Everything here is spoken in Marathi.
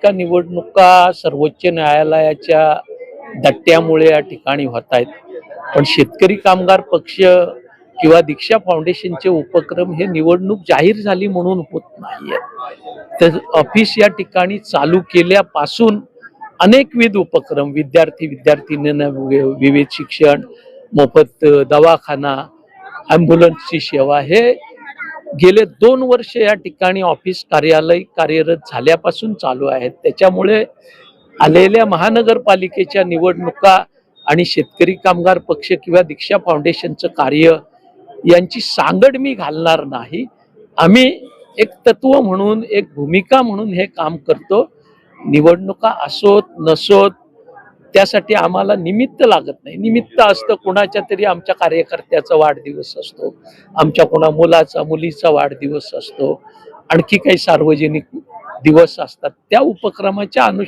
महापालिका निवडणुका सर्वोच्च न्यायालयाच्या दट्ट्यामुळे या ठिकाणी होत आहेत. पण शेतकरी कामगार पक्ष किंवा दीक्षा फाउंडेशनचे उपक्रम हे निवडणूक जाहीर झाली म्हणून होत नाहीये. तर ऑफिस या ठिकाणी चालू केल्यापासून अनेकविध उपक्रम विद्यार्थी विद्यार्थिनींना विविध शिक्षण मोफत दवाखाना ॲम्ब्युलन्सची सेवा हे गेले दोन वर्ष या ठिकाणी ऑफिस कार्यालय कार्यरत झाल्यापासून चालू आहेत. त्याच्यामुळे आलेल्या महानगरपालिकेच्या निवडणुका आणि शेतकरी कामगार पक्ष किंवा दीक्षा फाउंडेशनचं कार्य यांची सांगड मी घालणार नाही. आम्ही एक तत्व म्हणून एक भूमिका म्हणून हे काम करतो. निवडणुका असोत नसोत त्यासाठी आम्हाला निमित्त लागत नाही. निमित्त असतं कोणाच्या तरी आमच्या कार्यकर्त्याचा वाढदिवस असतो. आमच्या कोणा मुलाचा मुलीचा वाढदिवस असतो. आणखी काही सार्वजनिक दिवस असतात. त्या उपक्रमाच्या अनुषंगाने